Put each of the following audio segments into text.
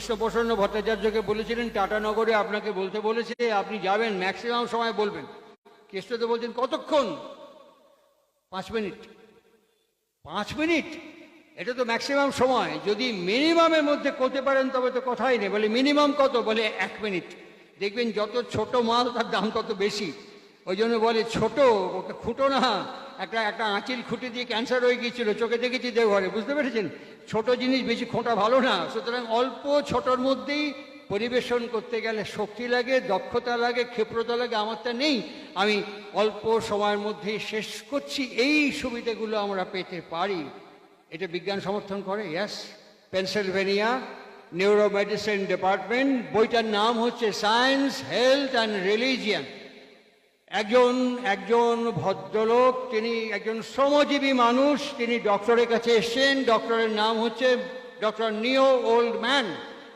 কৃষ্ণপ্রসন্ন ভট্টাচার্যকে বলেছিলেন টাটানগরে আপনাকে বলতে বলেছে, আপনি যাবেন ম্যাক্সিমাম সময় বলবেন। কৃষ্ণ তো বলছেন, কতক্ষণ? পাঁচ মিনিট। পাঁচ মিনিট? এটা তো ম্যাক্সিমাম সময়। যদি মিনিমামের মধ্যে করতে পারেন, তবে তো কথাই নেই। বলে মিনিমাম কত? বলে, এক মিনিট। দেখবেন, যত ছোট মাল, তার দাম তত বেশি। ওই জন্য বলে, ছোট, ওকে খুঁটো না। একটা একটা আঁচিল খুঁটে দিয়ে ক্যান্সার হয়ে গিয়েছিল, চোখে দেখেছি দেওঘরে, বুঝতে পেরেছেন? ছোট জিনিস বেশি খোঁটা ভালো না, সুতরাং অল্প ছোটর মধ্যেই পরিবেশন করতে গেলে শক্তি লাগে, দক্ষতা লাগে, ক্ষিপ্রতা লাগে, আমারটা নেই। আমি অল্প সময়ের মধ্যেই শেষ করছি, এই সুবিধাগুলো আমরা পেতে পারি। এটা বিজ্ঞান সমর্থন করে ইয়াস পেনসিলভেনিয়া নিউরোমেডিসিন ডিপার্টমেন্ট বইটার নাম হচ্ছে সায়েন্স হেলথ অ্যান্ড রিলিজিয়ান একজন একজন ভদ্রলোক, তিনি একজন শ্রমজীবী মানুষ, তিনি ডক্টরের কাছে এসছেন, ডক্টরের নাম হচ্ছে ডক্টর নিও ওল্ড ম্যান।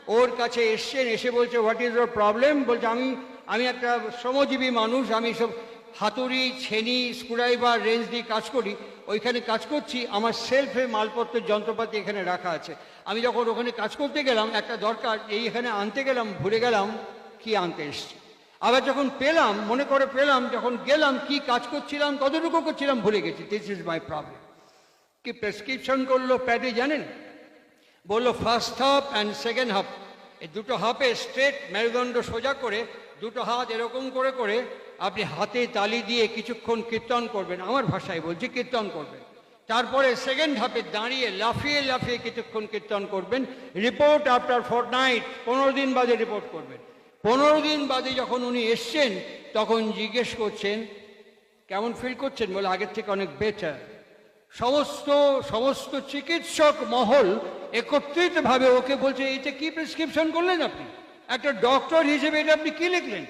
ওর কাছে এসছেন, এসে বলছে, হোয়াট ইজ ওর প্রবলেম? বলছে, আমি আমি একটা শ্রমজীবী মানুষ, আমি সব হাতুড়ি, ছেনি, স্ক্রুড্রাইভার, রেঞ্জ দিয়ে কাজ করি, ওইখানে কাজ করছি, আমার সেলফে মালপত্রের যন্ত্রপাতি এখানে রাখা আছে। আমি যখন ওখানে কাজ করতে গেলাম, একটা দরকার এই এখানে আনতে গেলাম, ভুলে গেলাম, কি আনতে এসছি? আবার যখন পেলাম, মনে করে পেলাম, যখন গেলাম, কি কাজ করছিলাম, কতটুকু করছিলাম, ভুলে গেছি। দিস ইজ মাই প্রবলেম কি প্রেসক্রিপশন করল প্যাডে জানেন? বলল first half and second half এই দুটো হাফে স্ট্রেট মেরুদণ্ড সোজা করে, দুটো হাত এরকম করে করে আপনি হাতে তালি দিয়ে কিছুক্ষণ কীর্তন করবেন। আমার ভাষায় বলছি, কীর্তন করবেন। তারপরে সেকেন্ড হাফে দাঁড়িয়ে লাফিয়ে লাফিয়ে কিছুক্ষণ কীর্তন করবেন। রিপোর্ট আফটার ফোর নাইট পনেরো দিন বাদে রিপোর্ট করবেন। পনেরো দিন বাদে যখন উনি এসছেন, তখন জিজ্ঞেস করছেন, কেমন ফিল করছেন? বলে, আগের থেকে অনেক বেটার সমস্ত সমস্ত চিকিৎসক মহল একত্রিতভাবে ওকে বলছে এটা কি প্রেসক্রিপশন করলেন আপনি? একটা ডক্টর হিসেবে এটা আপনি কি লিখলেন?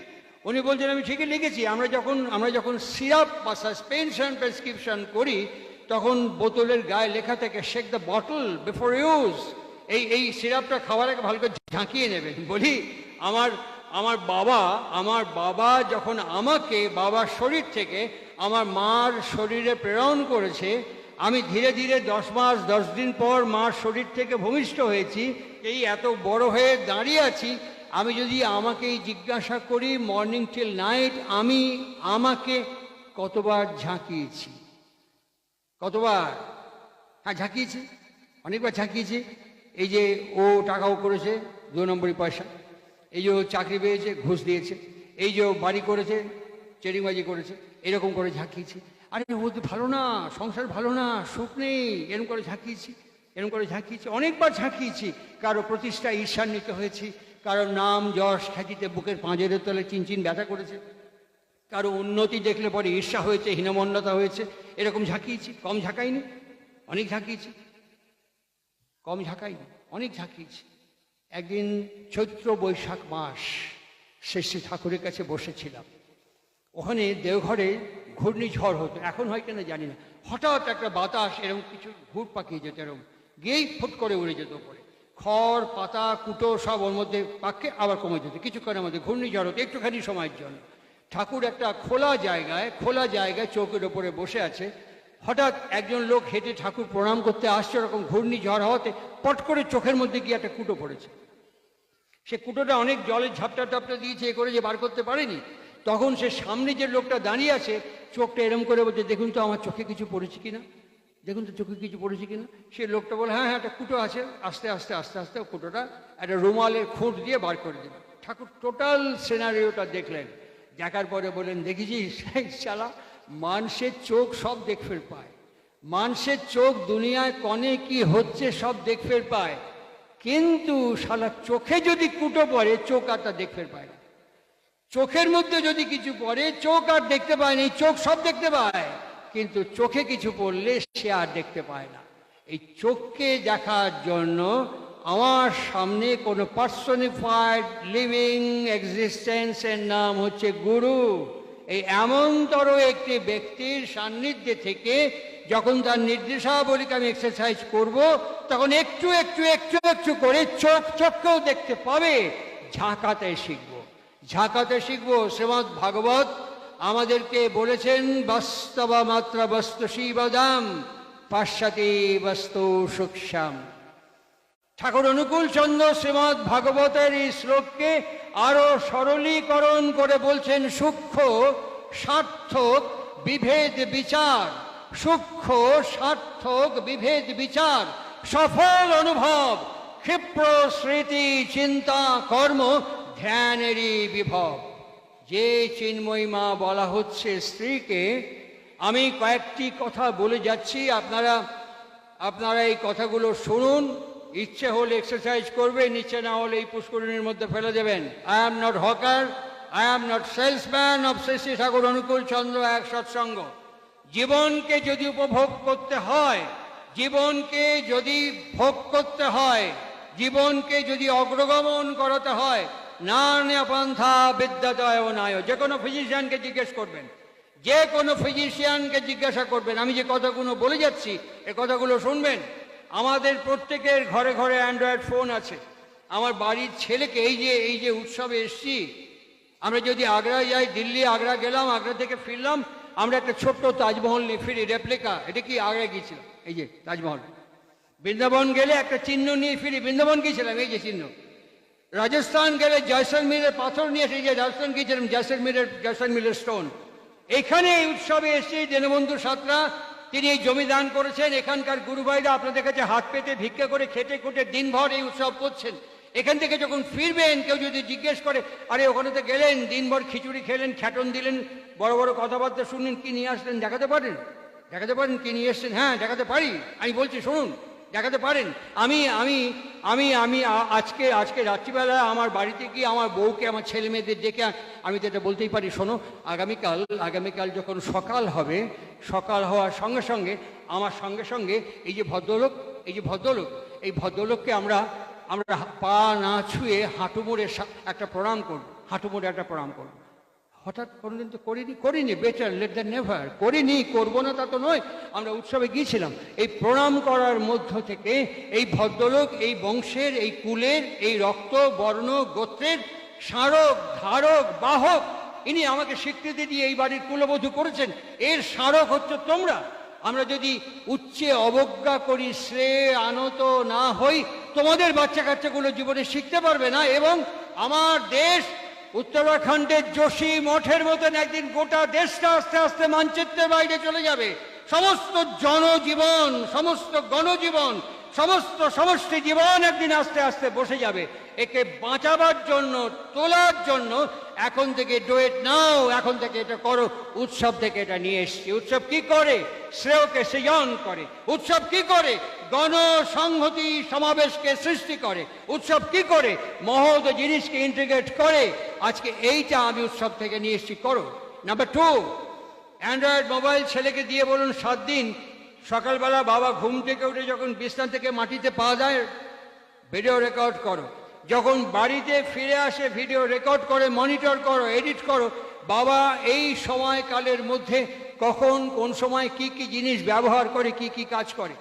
উনি বলছেন, আমি ঠিকই লিখেছি। আমরা যখন আমরা যখন সিরাপ বা সাসপেনশন প্রেসক্রিপশন করি, তখন বোতলের গায়ে লেখা থাকে shake the bottle before use এই এই সিরাপটা খাওয়ার আগে ভালো করে ঝাঁকিয়ে নেবেন। বলি, আমার আমার বাবা আমার বাবা যখন আমাকে বাবার শরীর থেকে আমার মার শরীরে প্রেরণ করেছে, আমি ধীরে ধীরে দশ মাস, দশ দিন পর মার শরীর থেকে ভূমিষ্ঠ হয়েছি, এই এত বড় হয়ে দাঁড়িয়ে আছি, আমি যদি আমাকেই জিজ্ঞাসা করি মর্নিং টিল নাইট আমি আমাকে কতবার ঝাঁকিয়েছি? কতবার? হ্যাঁ ঝাঁকিয়েছি, অনেকবার ঝাঁকিয়েছি। এই যে ও টাকাও করেছে, দু নম্বরই পয়সা। এই যে চাকরি পেয়েছে, ঘুষ দিয়েছে, এই যে বাড়ি করেছে, চেরিংবাজি করেছে, এরকম করে ঝাঁকিয়েছি। আরে ও ভালো না, সংসার ভালো না, সুখ নেই, এরকম করে ঝাঁকিয়েছি, এরকম করে ঝাঁকিয়েছি, অনেকবার ঝাঁকিয়েছি। কারও প্রতিষ্ঠা ঈর্ষান্বিত হয়েছি, কারও নাম, যশ খ্যাতিতে বুকের পাঁজরের তলে চিনচিন ব্যথা করেছে। কারও উন্নতি দেখলে পরে ঈর্ষা হয়েছে, হীনমন্যতা হয়েছে, এরকম ঝাঁকিয়েছি, কম ঝাঁকাইনি, অনেক ঝাঁকিয়েছি। কম ঝাঁকাইনি, অনেক ঝাঁকিয়েছি। একদিন চৈত্র বৈশাখ মাস, শ্রী ঠাকুরের কাছে বসেছিলাম। ওখানে দেওঘরে ঘূর্ণিঝড় হতো। এখন হয় কিনা জানি না। হঠাৎ একটা বাতাস এরকম কিছু ঘুর পাকিয়ে যেত এরকম। গিয়েই ফুট করে উড়ে যেত পরে খড়, পাতা, কুটো সব ওর মধ্যে পাকে আবার কমে যেত। কিছুক্ষণের মধ্যে ঘূর্ণিঝড় হতো, একটুখানি সময়ের জন্য। ঠাকুর একটা খোলা জায়গায় খোলা জায়গায় চৌকের ওপরে বসে আছে। হঠাৎ একজন লোক হেঁটে ঠাকুর প্রণাম করতে আসছে, ওরকম ঘূর্ণিঝড় হওয়াতে পট করে চোখের মধ্যে গিয়ে একটা কুটো পড়েছে। সে কুটোটা অনেক জলের ঝাপটা টাপটা দিয়েছে, এ করে যে বার করতে পারেনি। তখন সে সামনে যে লোকটা দাঁড়িয়ে আছে, চোখটা এরম করে বলছে, দেখুন তো, আমার চোখে কিছু পড়েছে কিনা? দেখুন তো, চোখে কিছু পড়েছে কিনা? সে লোকটা বলে হ্যাঁ হ্যাঁ একটা কুটো আছে। আস্তে আস্তে আস্তে আস্তে কুটোটা একটা রুমালের খুঁট দিয়ে বার করে দিল। ঠাকুর টোটাল সিনারিওটা দেখলেন। দেখার পরে বলেন দেখেছিস? শালা মানুষের চোখ সব দেখফের পায়। মানুষের চোখ দুনিয়ায় কনে কি হচ্ছে সব দেখফের পায়। কিন্তু শালা চোখে যদি কুটো পড়ে, চোখ আর তা দেখফের পায় না। চোখের মধ্যে যদি কিছু পড়ে, চোখ আর দেখতে পায় না চোখ সব দেখতে পায়। কিন্তু চোখে কিছু পড়লে সে আর দেখতে পায় না। এই চোখকে দেখার জন্য আমার সামনে কোনো পার্সনিফাইড লিভিং এক্সিস্টেন্সের নাম হচ্ছে গুরু। এই এমনতর একটি ব্যক্তির সান্নিধ্যে থেকে যখন তার নির্দেশাবলীকে আমি এক্সারসাইজ করব, তখন একটু একটু একটু একটু করে চোখ, চোখকেও দেখতে পাবে, ঝাঁকাতে শিখব। ঝাঁকাতে শিখব শ্রীমৎ ভাগবত আমাদেরকে বলেছেন বাস্তবা মাত্রা বস্তু শিবদাম পাশ্চাতি বস্তু সুক্ষাম ঠাকুর অনুকূল চন্দ্র শ্রীমৎ ভাগবতের এই শ্লোককে আরও সরলীকরণ করে বলছেন, সূক্ষ্ম সার্থক বিভেদ বিচার, সূক্ষ্ম সার্থক বিভেদ বিচার, সফল অনুভব, ক্ষিপ্র স্মৃতি চিন্তা কর্ম ধ্যানেরই বিভব। যে চিন্ময়ী মা বলা হচ্ছে স্ত্রীকে, আমি কয়েকটি কথা বলে যাচ্ছি, আপনারা আপনারা এই কথাগুলো শুনুন। ইচ্ছে হলে এক্সারসাইজ করবেন ইচ্ছে না হলে এই পুষ্করিণীর মধ্যে ফেলে দেবেন। I am not hawker I am not salesman of Shri Thakur Anukul Chandra এক সৎসঙ্গ। জীবনকে যদি উপভোগ করতে হয়, জীবনকে যদি ভোগ করতে হয়, জীবনকে যদি অগ্রগমন করাতে হয় না পন্থা বিদ্যাদয় নায়। যে কোনো ফিজিশিয়ানকে জিজ্ঞেস করবেন। যে কোনো ফিজিশিয়ানকে জিজ্ঞাসা করবেন। আমি যে কথাগুলো বলে যাচ্ছি, এ কথাগুলো শুনবেন। আমাদের প্রত্যেকের ঘরে ঘরে অ্যান্ড্রয়েড ফোন আছে। আমার বাড়ির ছেলেকে এই যে এই যে উৎসবে এসছি, আমরা যদি আগ্রায় যাই, দিল্লি, আগ্রা গেলাম, আগ্রা থেকে ফিরলাম, আমরা একটা ছোট্ট তাজমহল নিয়ে ফিরি রেপ্লিকা এটা কি আগ্রা গিয়েছিলাম? এই যে তাজমহল। বৃন্দাবন গেলে একটা চিহ্ন নিয়ে ফিরি। বৃন্দাবন গিয়েছিলাম, এই যে চিহ্ন। রাজস্থান গেলে জয়সলমীরের পাথর নিয়ে এসে যে রাজস্থান গিয়েছিলাম, জয়সলমীরের জয়সলমীরের স্টোন এখানে এই উৎসবে এসে দীনবন্ধু সাতরা তিনি এই জমি দান করেছেন। এখানকার গুরুভাইরা আপনাদের কাছে হাত পেতে ভিক্ষা করে খেটে খুঁটে দিনভর এই উৎসব করছেন। এখান থেকে যখন ফিরবেন, কেউ যদি জিজ্ঞেস করে, আরে, ওখানে তো গেলেন, দিনভর খিচুড়ি খেলেন খ্যাটন দিলেন, বড় বড় কথাবার্তা শুনলেন, কি নিয়ে আসলেন? দেখাতে পারেন? দেখাতে পারেন কি নিয়ে এসছেন? হ্যাঁ দেখাতে পারি। আমি বলছি, শুনুন। দেখাতে পারেন? আমি আমি আমি আমি আজকে আজকে রাত্রিবেলা আমার বাড়িতে গিয়ে আমার বউকে, আমার ছেলে মেয়েদের ডেকে আমি তো এটা বলতেই পারি, শোনো, আগামীকাল আগামীকাল যখন সকাল হবে, সকাল হওয়ার সঙ্গে সঙ্গে, আমার সঙ্গে সঙ্গে এই যে ভদ্রলোক, এই যে ভদ্রলোক, এই ভদ্রলোককে আমরা আমরা পা না ছুঁয়ে হাঁটু মোড়ে একটা প্রণাম করব, হাঁটু মোড়ে একটা প্রণাম করব। হঠাৎ কোনোদিন তো করিনি করিনি বেটার লেট দ্য নেভার করিনি, করব না তা তো নয়। আমরা উৎসবে গিয়েছিলাম। এই প্রণাম করার মধ্য থেকে এই ভদ্রলোক, এই বংশের, এই কুলের, এই রক্ত, বর্ণ, গোত্রের স্মারক, ধারক, বাহক, ইনি আমাকে স্বীকৃতি দিয়ে এই বাড়ির কুলবধূ করেছেন। এর স্মারক হচ্ছে তোমরা। আমরা যদি উচ্চে অবজ্ঞা করি, শ্রেয়, আনত না হই, তোমাদের বাচ্চা কাচ্চাগুলো জীবনে শিখতে পারবে না এবং আমার দেশ উত্তরাখণ্ডের যোশী মঠের মতন একদিন গোটা দেশটা আস্তে আস্তে মানচিত্রের বাইরে চলে যাবে। সমস্ত জনজীবন, সমস্ত গণজীবন সমস্ত সমষ্টি জীবন একদিন আস্তে আস্তে বসে যাবে। একে বাঁচাবার জন্য, তোলার জন্য, এখন থেকে ডোয়েট নাও এখন থেকে এটা করো। উৎসব থেকে এটা নিয়ে এসছি। উৎসব কি করে? শ্রেয়কে সৃজন করে। উৎসব কি করে? গণসংহতি সমাবেশকে সৃষ্টি করে। উৎসব কি করে? মহৎ জিনিসকে ইন্টিগ্রেট করে। আজকে এইটা আমি উৎসব থেকে নিয়ে এসছি। করো। নাম্বার টু অ্যান্ড্রয়েড মোবাইল ছেলেকে দিয়ে বলুন, সাত দিন সকালবেলা বাবা ঘুম থেকে উঠে যখন বিছনা থেকে মাটিতে পা দেয় ভিডিও রেকর্ড করো। যখন বাড়িতে ফিরে আসে ভিডিও রেকর্ড করে মনিটর করো এডিট করো, বাবা এই সময়কালের মধ্যে কখন, কোন সময় কি কি জিনিস ব্যবহার করে, কি কি কাজ করে।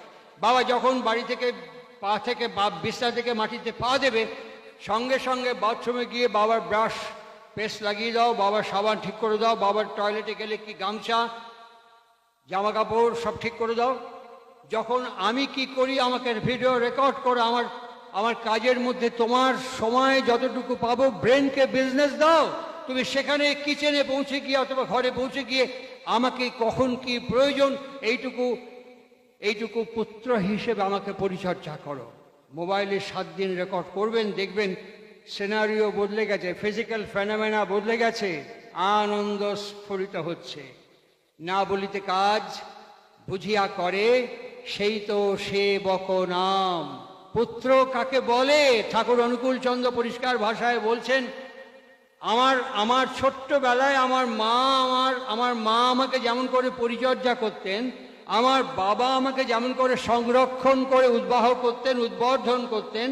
বাবা যখন বাড়ি থেকে পা থেকে বা বিছনা থেকে মাটিতে পা দেবে, সঙ্গে সঙ্গে বাথরুমে গিয়ে বাবার ব্রাশ পেস্ট লাগিয়ে দাও, বাবার সাবান ঠিক করে দাও, বাবার টয়লেটে গেলে কি গামছা জামা কাপড় সব ঠিক করে দাও। যখন আমি কি করি, আমাকে ভিডিও রেকর্ড করো আমার আমার কাজের মধ্যে তোমার সময় যতটুকু পাবো ব্রেনকে বিজনেস দাও। তুমি সেখানে কিচেনে পৌঁছে গিয়ে অথবা ঘরে পৌঁছে গিয়ে আমাকে কখন কি প্রয়োজন, এইটুকু এইটুকু পুত্র হিসেবে আমাকে পরিচর্যা করো। মোবাইলে সাত দিন রেকর্ড করবেন, দেখবেন সিনারিও বদলে গেছে ফিজিক্যাল ফেনামেনা বদলে গেছে, আনন্দ স্ফুরিত হচ্ছে। না বলিতে কাজ বুঝিয়া করে, সেই তো সে বক নাম। পুত্র কাকে বলে? ঠাকুর অনুকূল চন্দ্র পরিষ্কার ভাষায় বলছেন, আমার আমার ছোট্টবেলায় আমার মা আমার আমার মা আমাকে যেমন করে পরিচর্যা করতেন, আমার বাবা আমাকে যেমন করে সংরক্ষণ করে উদ্বাহ করতেন, উদ্বর্ধন করতেন,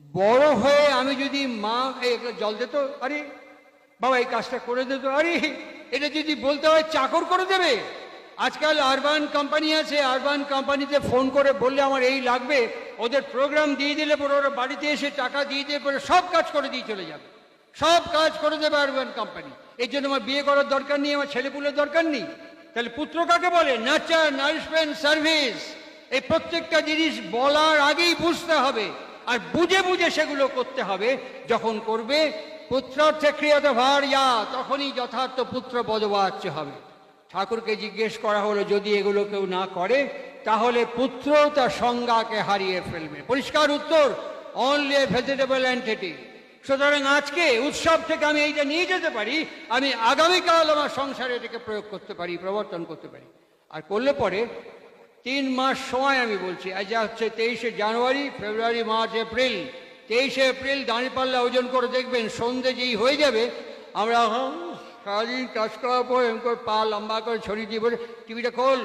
বড় হয়ে আমি যদি মা জল দিত আরে, বাবা এই কাজটা করে দিত আরে এটা যদি বলতে হয়, চাকর করে দেবে? আজকাল আরবান কোম্পানি আছে আরবান কোম্পানিতে ফোন করে বললে আমার এই লাগবে। ওদের প্রোগ্রাম দিয়ে দিলে পরে ওরা বাড়িতে এসে টাকা দিয়ে দিয়ে পরে সব কাজ করে দিয়ে চলে যাবে। সব কাজ করে দেবে আরবান কোম্পানি এই জন্য আমার বিয়ে করার দরকার নেই, আমার ছেলেপুলের দরকার নেই। তাহলে পুত্র কাকে বলে? নাচার নারিশমেন্ট সার্ভিস এই প্রত্যেকটা জিনিস বলার আগেই বুঝতে হবে। আর বুঝে বুঝে সেগুলো করতে হবে। যখন করবে পুত্রার্থে ক্রিয়াত ভার্যা তখনই যথার্থ পুত্র পদবাচ্য হবে। ঠাকুরকে জিজ্ঞেস করা হলো, যদি এগুলো কেউ না করে, তাহলে পুত্র তার সংজ্ঞাকে হারিয়ে ফেলবে। পরিষ্কার উত্তর অনলি এ ভেজিটেবল এন্টিটি সুতরাং আজকে উৎসব থেকে আমি এইটা নিয়ে যেতে পারি, আমি আগামীকাল আমার সংসারে এটাকে প্রয়োগ করতে পারি, প্রবর্তন করতে পারি। আর করলে পরে তিন মাস সময় আমি বলছি, আজ হচ্ছে তেইশে জানুয়ারি, ফেব্রুয়ারি, মার্চ, এপ্রিল। তেইশে এপ্রিল দাঁড়িপাল্লা ওজন করে দেখবেন সন্ধে যেই হয়ে যাবে আমরা হুম, সারাদিন কাজ করার পর এরকম করে পা লম্বা করে ছড়িয়ে দিয়ে বলে টিভিটা খোল।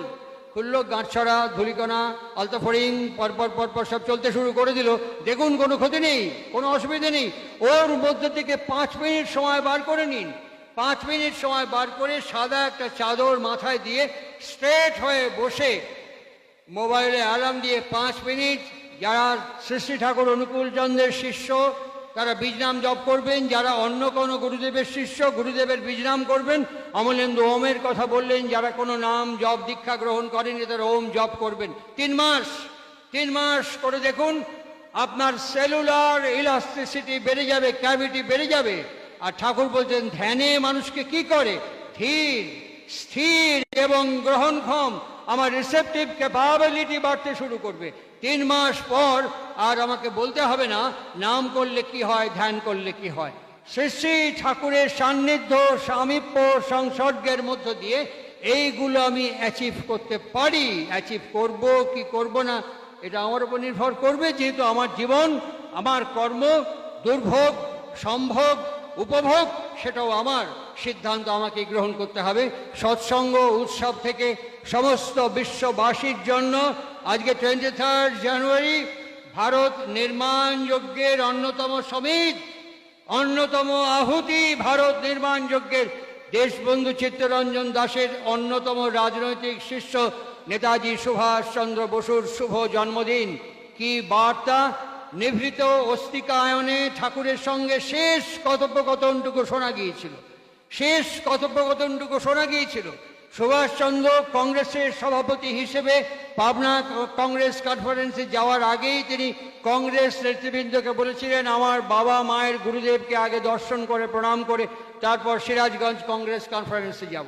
খুললো গাঁটছড়া ধুলিকণা আলতাফরিং পরপর পরপর সব চলতে শুরু করে দিল। দেখুন কোনো ক্ষতি নেই কোনো অসুবিধা নেই। ওর মধ্যে থেকে পাঁচ মিনিট সময় বার করে নিন। পাঁচ মিনিট সময় বার করে সাদা একটা চাদর মাথায় দিয়ে স্ট্রেট হয়ে বসে মোবাইলে অ্যালার্ম দিয়ে পাঁচ মিনিট যারা সৃষ্টি ঠাকুর অনুকূল চন্দ্রের শিষ্য, তারা বীজনাম জপ করবেন। যারা অন্য কোনো গুরুদেবের শিষ্য, গুরুদেবের বীজনাম করবেন। অমলেন্দু ওমের কথা বললেন, যারা কোনো নাম জপ দীক্ষা গ্রহণ করেনি তারা ওম জপ করবেন। তিন মাস তিন মাস করে দেখুন, আপনার সেলুলার ইলাস্ট্রিসিটি বেড়ে যাবে ক্যাভিটি বেড়ে যাবে। আর ঠাকুর বলছেন, ধ্যানে মানুষকে কি করে? ধীর, স্থির এবং গ্রহণক্ষম। আমার রিসেপটিভ ক্যাপাবিলিটি বাড়তে শুরু করবে। তিন মাস পর আর আমাকে বলতে হবে না, নাম করলে কি হয়, ধ্যান করলে কি হয়। শ্রী শ্রী ঠাকুরের সান্নিধ্য, সামীপ্য, সংসর্গের মধ্য দিয়ে এইগুলো আমি অ্যাচিভ করতে পারি। অ্যাচিভ করব কি করব না, এটা আমার উপর নির্ভর করবে। যেহেতু আমার জীবন, আমার কর্ম দুর্ভোগ, সম্ভোগ, উপভোগ, সেটাও আমার। সিদ্ধান্ত আমাকে গ্রহণ করতে হবে। সৎসঙ্গ উৎসব থেকে সমস্ত বিশ্ববাসীর জন্য আজকে টোয়েন্টি থার্ড জানুয়ারি ভারত নির্মাণ যজ্ঞের অন্যতম সমিত, অন্যতম আহুতি ভারত নির্মাণ যজ্ঞের দেশবন্ধু চিত্তরঞ্জন দাসের অন্যতম রাজনৈতিক শিষ্য নেতাজি সুভাষচন্দ্র বসুর শুভ জন্মদিন। কি বার্তা? নিভৃত অস্তিকায়নে ঠাকুরের সঙ্গে শেষ কথোপকথনটুকু শোনা গিয়েছিল। শেষ কথোপকথনটুকু শোনা গিয়েছিল। সুভাষচন্দ্র কংগ্রেসের সভাপতি হিসেবে পাবনা কংগ্রেস কনফারেন্সে যাওয়ার আগেই তিনি কংগ্রেস নেতৃবৃন্দকে বলেছিলেন, আমার বাবা মায়ের গুরুদেবকে আগে দর্শন করে, প্রণাম করে, তারপর সিরাজগঞ্জ কংগ্রেস কনফারেন্সে যাব।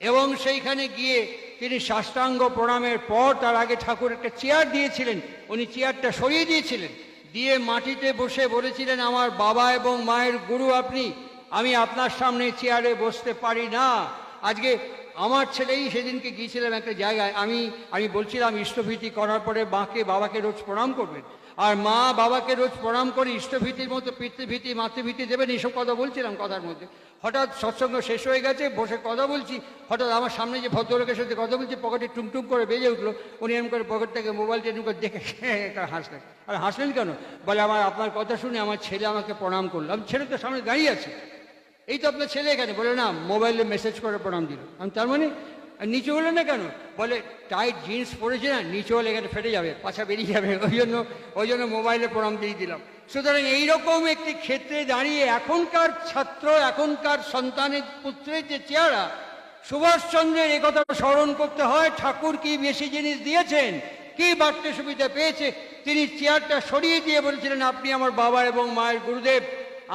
এবং সেইখানে গিয়ে তিনি সাষ্টাঙ্গ প্রণামের পর তার আগে ঠাকুর একটা চেয়ার দিয়েছিলেন। উনি চেয়ারটা সরিয়ে দিয়েছিলেন। দিয়ে মাটিতে বসে বলেছিলেন, আমার বাবা এবং মায়ের গুরু আপনি, আমি আপনার সামনে চেয়ারে বসতে পারি না। আজকে আমার ছেলেই সেদিনকে গিয়েছিলাম একটা জায়গায়। আমি আমি বলছিলাম, ইষ্টভীতি করার পরে মাকে, বাবাকে রোজ প্রণাম করবেন। আর মা বাবাকে রোজ প্রণাম করে ইষ্টভীতির মতো পিতৃভীতি, মাতৃভীতি দেবেন এইসব কথা বলছিলাম কথার মধ্যে। হঠাৎ সৎসঙ্গ শেষ হয়ে গেছে, বসে কথা বলছি। হঠাৎ আমার সামনে যে ভদ্রলোকের সাথে কথা বলছি, পকেটে টুমটুম করে বেজে উঠল। উনি এরকম করে পকেট থেকে মোবাইল টেন করে দেখে হাসলেন। আর হাসলেন কেন? বলে, আমার, আপনার কথা শুনে আমার ছেলে আমাকে প্রণাম করল। আমি ছেলে তো সামনে দাঁড়িয়ে আছে। এই তো আপনার ছেলে এখানে, বলে না, মোবাইলে মেসেজ করে প্রণাম দিল। আমি তার মানে নিচে হলো না কেন? বলে টাইট জিন্স পরেছে না, নিচে হলে এখানে ফেটে যাবে, পাছা বেরিয়ে যাবে, ওই জন্য ওই জন্য মোবাইলে প্রণাম দিয়ে দিলাম। সুতরাং এইরকম একটি ক্ষেত্রে দাঁড়িয়ে এখনকার ছাত্র, এখনকার সন্তানের পুত্রের যে চেহারা, সুভাষচন্দ্রের একথা স্মরণ করতে হয়, ঠাকুর কি বেশি জিনিস দিয়েছেন, কি বাড়তে সুবিধা পেয়েছে, তিনি চেয়ারটা সরিয়ে দিয়ে বলেছিলেন, আপনি আমার বাবা এবং মায়ের গুরুদেব।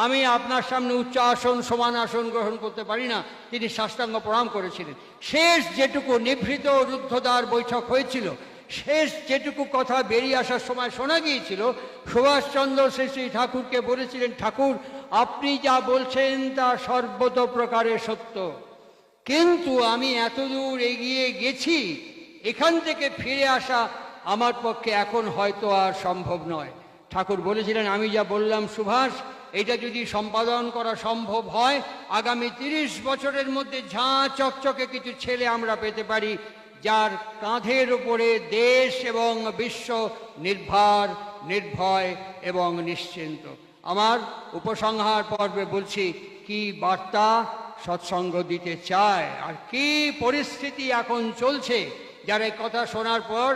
আমি আপনার সামনে উচ্চ আসন, সমান আসন গ্রহণ করতে পারি না। তিনি সাষ্টাঙ্গ প্রণাম করেছিলেন। শেষ যেটুকু নিভৃত রুদ্ধদ্বার বৈঠক হয়েছিল, শেষ যেটুকু কথা বেরিয়ে আসার সময় শোনা গিয়েছিল, সুভাষচন্দ্র শ্রী শ্রী ঠাকুরকে বলেছিলেন, ঠাকুর, আপনি যা বলছেন তা সর্বত প্রকারে সত্য। কিন্তু আমি এতদূর এগিয়ে গেছি, এখান থেকে ফিরে আসা আমার পক্ষে এখন হয়তো আর সম্ভব নয়। ঠাকুর বলেছিলেন, আমি যা বললাম সুভাষ এটা যদি সম্পাদন করা সম্ভব হয়, আগামী তিরিশ বছরের মধ্যে ঝাঁ চকচকে কিছু ছেলে আমরা পেতে পারি, যার কাঁধের উপরে দেশ এবং বিশ্ব নির্ভর, নির্ভয় এবং নিশ্চিন্ত। আমার উপসংহার পর্বে বলছি, কি বার্তা সৎসঙ্গ দিতে চায় আর কি পরিস্থিতি এখন চলছে, যারা এই কথা শোনার পর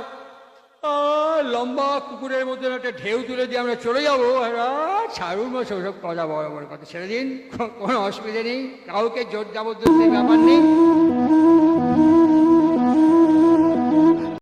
লম্বা কুকুরের মধ্যে একটা ঢেউ তুলে দিয়ে আমরা চলে যাব। ছাড়ুন সব কথা বড় বড় কথা। ছেড়ে দিন, কোনো অসুবিধা নেই। কাউকে জোর যাব ব্যাপার নেই।